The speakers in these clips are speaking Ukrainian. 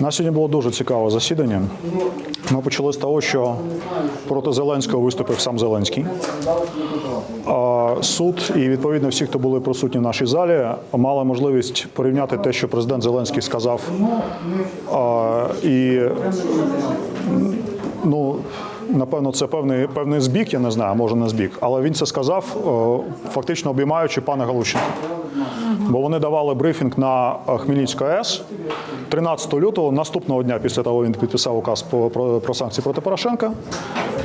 У нас сьогодні було дуже цікаве засідання. Ми почали з того, що проти Зеленського виступив сам Зеленський. Суд і відповідно всі, хто були присутні в нашій залі, мали можливість порівняти те, що президент Зеленський сказав. І ну, напевно, це певний, певний збіг, я не знаю, може не збіг, але він це сказав, е, фактично обіймаючи пана Галущенка. Бо вони давали брифінг на е, Хмельницьку АЕС 13 лютого, наступного дня після того він підписав указ по- про, про санкції проти Порошенка.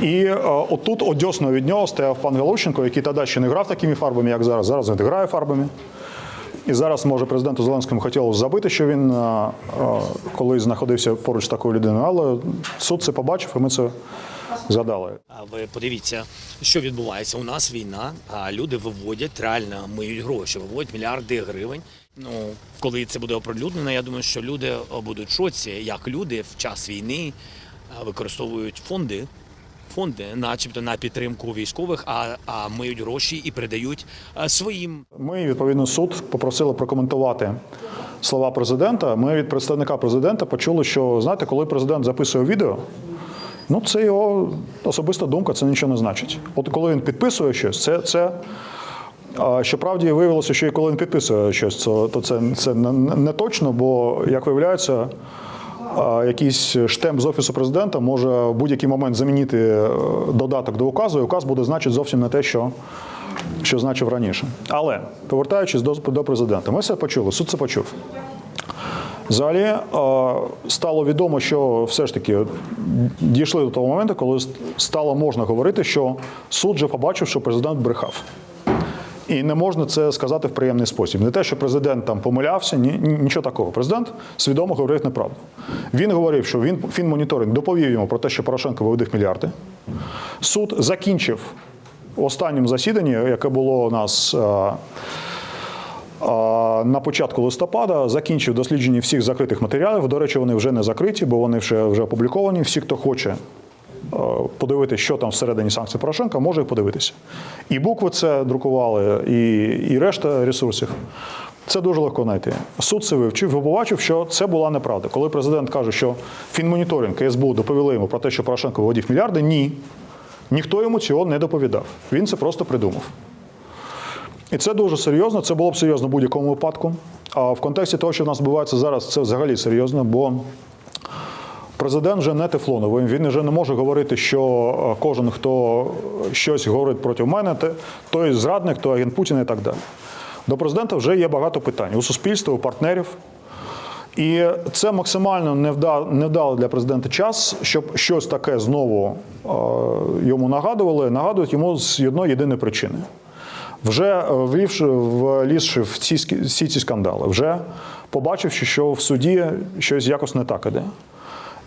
І е, отут одьосно від нього стояв пан Галущенко, який тоді ще не грав такими фарбами, як зараз. Зараз він грає фарбами. І зараз, може, президенту Зеленському хотілося забити, що він е, колись знаходився поруч з такою людиною, але суд це побачив, і ми це згадали. А Ви подивіться, що відбувається. У нас війна, а люди виводять реально миють гроші, виводять мільярди гривень. Ну коли це буде оприлюднено, я думаю, що люди будуть в шоці, як люди в час війни використовують фонди. Фонди, начебто, на підтримку військових, а, а миють гроші і передають своїм Ми, відповідно, суд попросили прокоментувати слова президента. Ми від представника президента почули, що знаєте, коли президент записує відео, ну це його особиста думка, це нічого не значить. От коли він підписує щось, це. це Щоправді виявилося, що і коли він підписує щось, то це, це не, точно, бо, як виявляється, якийсь штемп з офісу президента може в будь-який момент замінити е, додаток до указу, і указ буде значити зовсім не те, що що значив раніше. Але повертаючись до, до президента, ми все почули, суд це почув. Взагалі е, стало відомо, що все ж таки дійшли до того моменту, коли стало можна говорити, що суд вже побачив, що президент брехав. І не можна це сказати в приємний спосіб. Не те, що президент там помилявся, ні, ні- нічого такого. Президент свідомо говорив неправду. Він говорив, що він фінмоніторинг доповів йому про те, що Порошенко виводив мільярди. Суд закінчив в останньому засіданні, яке було у нас. На початку листопада закінчив дослідження всіх закритих матеріалів. До речі, вони вже не закриті, бо вони вже, вже опубліковані. Всі, хто хоче е, подивитися, що там всередині санкцій Порошенка, може їх подивитися. І букви це друкували, і, і решта ресурсів. Це дуже легко знайти. Суд це вивчив і побачив, що це була неправда. Коли президент каже, що фінмоніторинг і СБУ доповіли йому про те, що Порошенко виводив мільярди, ні. Ніхто йому цього не доповідав. Він це просто придумав. І це дуже серйозно. Це було б серйозно в будь-якому випадку. А в контексті того, що в нас відбувається зараз, це взагалі серйозно, бо президент вже не тефлоновий. Він вже не може говорити, що е, кожен, хто щось говорить проти мене, той зрадник, той агент Путіна і так далі. До президента вже є багато питань у суспільства, у партнерів. І це максимально невда- невдалий для президента час, щоб щось таке знову е, йому нагадували, нагадують йому з одної єдиної причини. Вже е, влівши, влізши в ці, всі ці скандали, вже побачивши, що в суді щось якось не так іде,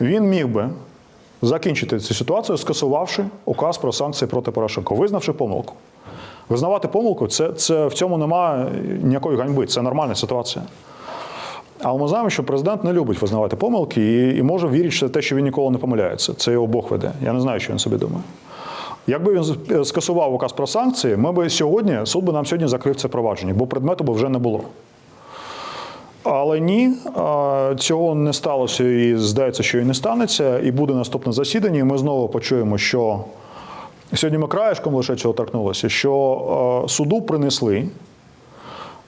він міг би закінчити цю ситуацію, скасувавши указ про санкції проти Порошенка, визнавши помилку. Визнавати помилку це, це в цьому немає ніякої ганьби, це нормальна ситуація. Але ми знаємо, що президент не любить визнавати помилки і, і може вірити в те, що він ніколи не помиляється. Це його Бог веде. Я не знаю, що він собі думає. Якби він скасував указ про санкції, ми би сьогодні, суд би нам сьогодні закрив це провадження, бо предмету би вже не було. Але ні, цього не сталося і здається, що і не станеться. І буде наступне засідання. І ми знову почуємо, що сьогодні ми краєшком лише цього торкнулося, що суду принесли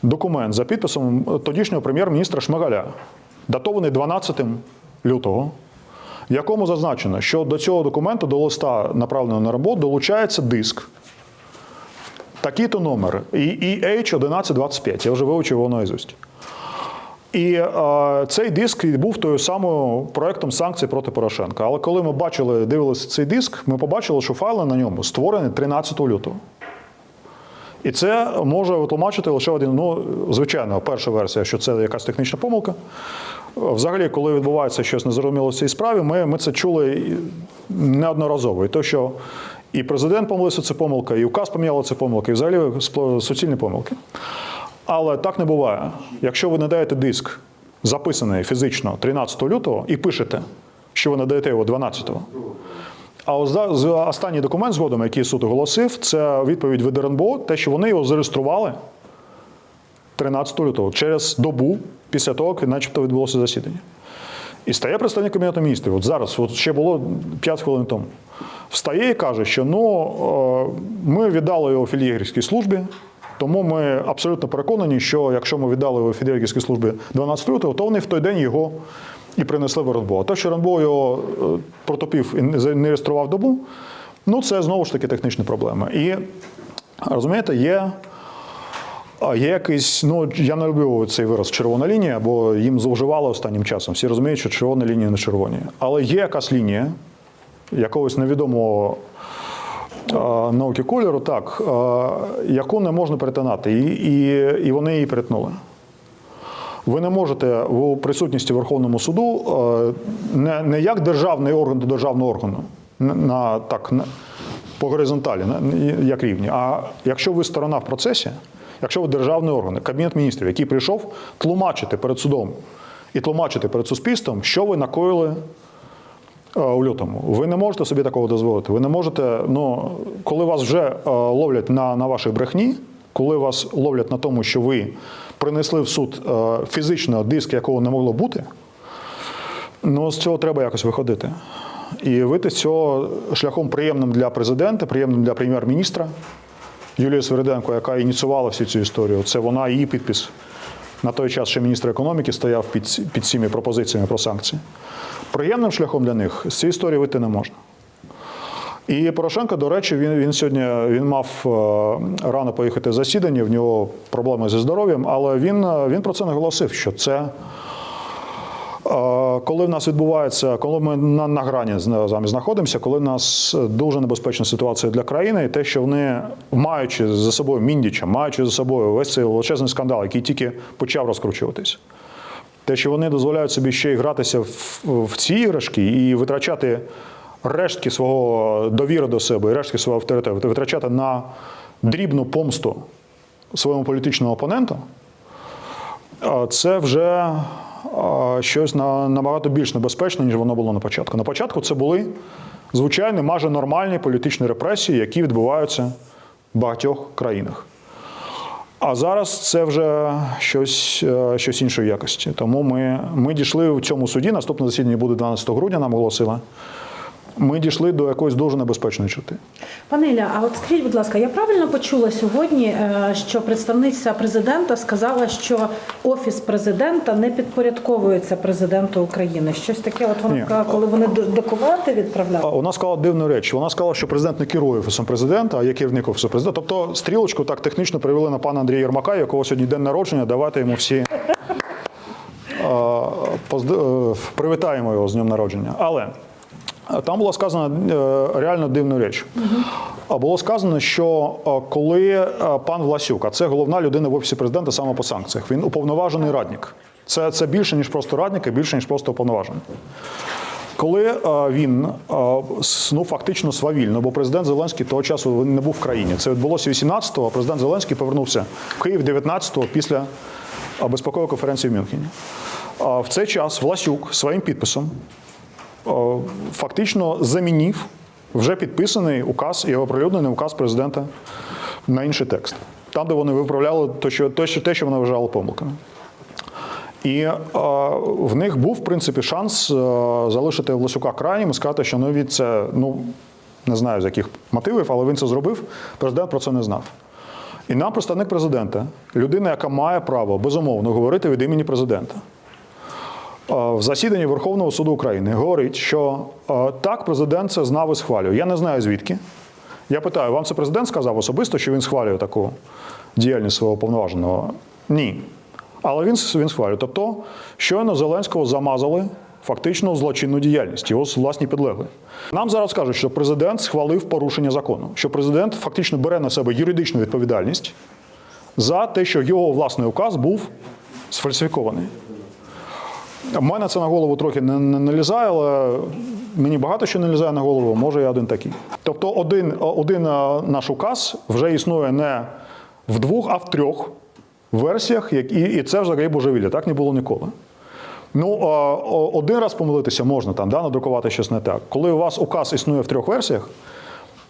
документ за підписом тодішнього прем'єр-міністра Шмигаля, датований 12 лютого, в якому зазначено, що до цього документу, до листа, направленого на роботу, долучається диск. Такий-то номер. І EH1125. Я вже вивчив його наизусть. І е, цей диск був тою самою проектом санкцій проти Порошенка. Але коли ми бачили, дивилися цей диск, ми побачили, що файли на ньому створені 13 лютого. І це може витлумачити лише один. Ну, звичайно, перша версія, що це якась технічна помилка. Взагалі, коли відбувається щось незрозуміло в цій справі, ми, ми це чули неодноразово. І то, що і президент помилився, це помилка, і указ поміняли це помилка, і взагалі суцільні помилки. Але так не буває. Якщо ви надаєте диск, записаний фізично 13 лютого, і пишете, що ви надаєте його 12-го, а останній документ згодом, який суд оголосив, це відповідь від РНБО, те, що вони його зареєстрували 13 лютого через добу після того, як начебто відбулося засідання. І стає представник Кабінету міністрів. От зараз, от ще було 5 хвилин тому. Встає і каже, що ну, е, ми віддали його філігерській службі, тому ми абсолютно переконані, що якщо ми віддали його філігерській службі 12 лютого, то вони в той день його і принесли в РНБО. Те, що РНБО його е, протопив і не реєстрував добу, ну це знову ж таки технічні проблеми. І розумієте, є. А є якийсь, ну я не люблю цей вираз червона лінія, бо їм зловживали останнім часом. Всі розуміють, що червона лінія не червоні. Але є якась лінія якогось невідомого е, науки кольору, так, е, яку не можна перетинати. І, і, і вони її перетнули. Ви не можете у присутності Верховному суду не, не як державний орган до державного органу, на так на, по горизонталі, на, як рівні. А якщо ви сторона в процесі, якщо ви державний орган, кабінет міністрів, який прийшов тлумачити перед судом і тлумачити перед суспільством, що ви накоїли е, у лютому. Ви не можете собі такого дозволити. Ви не можете, ну, коли вас вже е, ловлять на, на вашій брехні, коли вас ловлять на тому, що ви принесли в суд е, фізично диск, якого не могло бути, ну з цього треба якось виходити. І вийти з цього шляхом приємним для президента, приємним для прем'єр-міністра Юлії Свериденко, яка ініціювала всю цю історію. Це вона її підпис. На той час ще міністр економіки стояв під, під цими пропозиціями про санкції. Приємним шляхом для них з цієї історії вийти не можна. І Порошенко, до речі, він, він сьогодні він мав е, рано поїхати в засідання, в нього проблеми зі здоров'ям, але він, е, він про це наголосив, що це. Коли в нас відбувається, коли ми на, на грані знаходимося, коли в нас дуже небезпечна ситуація для країни, і те, що вони, маючи за собою міндіча, маючи за собою весь цей величезний скандал, який тільки почав розкручуватись, те, що вони дозволяють собі ще й гратися в, в ці іграшки і витрачати рештки свого довіри до себе, і рештки свого авторитету, витрачати на дрібну помсту своєму політичному опоненту, це вже щось на- набагато більш небезпечне, ніж воно було на початку. На початку це були звичайні, майже нормальні політичні репресії, які відбуваються в багатьох країнах. А зараз це вже щось, е, щось іншої якості. Тому ми, ми дійшли в цьому суді. Наступне засідання буде 12 грудня, нам оголосили. Ми дійшли до якоїсь дуже небезпечної чути. Пане Ілля, а от скажіть, будь ласка, я правильно почула сьогодні, е, що представниця президента сказала, що офіс президента не підпорядковується президенту України. Щось таке, от вона Ні. сказала, коли вони документи відправляли. Вона сказала дивну річ. Вона сказала, що президент не керує офісом президента, а є керівник офісу президента. Тобто стрілочку так технічно привели на пана Андрія Єрмака, якого сьогодні день народження. Давайте йому всі е, е, привітаємо його з днем народження. Але там було сказано е, реально дивну річ. А Було сказано, що е, коли е, пан Власюк, а це головна людина в офісі президента саме по санкціях, він уповноважений радник. Це, це більше, ніж просто радник, і більше, ніж просто уповноважений. Коли він ну, фактично свавільно, бо президент Зеленський того часу не був в країні. Це відбулося 18-го, а президент Зеленський повернувся в Київ 19-го після безпекової конференції в Мюнхені. В цей час Власюк своїм підписом фактично замінив вже підписаний указ і оприлюднений указ президента на інший текст. Там, де вони виправляли те, що, те, що, вони вважали помилками. І е, в них був, в принципі, шанс е, залишити Власюка крайнім і сказати, що ну, від це, ну, не знаю з яких мотивів, але він це зробив. Президент про це не знав. І нам представник президента, людина, яка має право безумовно говорити від імені президента. Е, В засіданні Верховного суду України говорить, що е, так, президент це знав і схвалює. Я не знаю звідки. Я питаю, вам це президент сказав особисто, що він схвалює таку діяльність свого повноваженого? Ні. Але він, він схвалює. Тобто, щойно Зеленського замазали фактично злочинну діяльність, його власні підлегли. Нам зараз кажуть, що президент схвалив порушення закону, що президент фактично бере на себе юридичну відповідальність за те, що його власний указ був сфальсифікований. У мене це на голову трохи не, не налізає, але мені багато що не лізає на голову, може я один такий. Тобто один, один е, наш указ вже існує не в двох, а в трьох версіях, і, і це взагалі божевілля. Так не було ніколи. Ну, е, один раз помилитися можна там, да, надрукувати щось не так. Коли у вас указ існує в трьох версіях,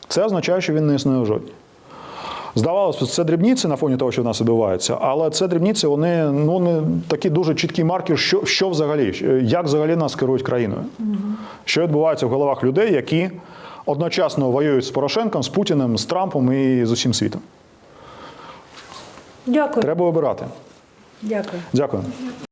це означає, що він не існує в жодній. Здавалося, це дрібниці на фоні того, що в нас відбувається, але це дрібниці, вони ну не такі дуже чіткий маркер, що, що взагалі, як взагалі нас керують країною. Що відбувається в головах людей, які одночасно воюють з Порошенком, з Путіним, з Трампом і з усім світом. Дякую. Треба обирати. Дякую. Дякую.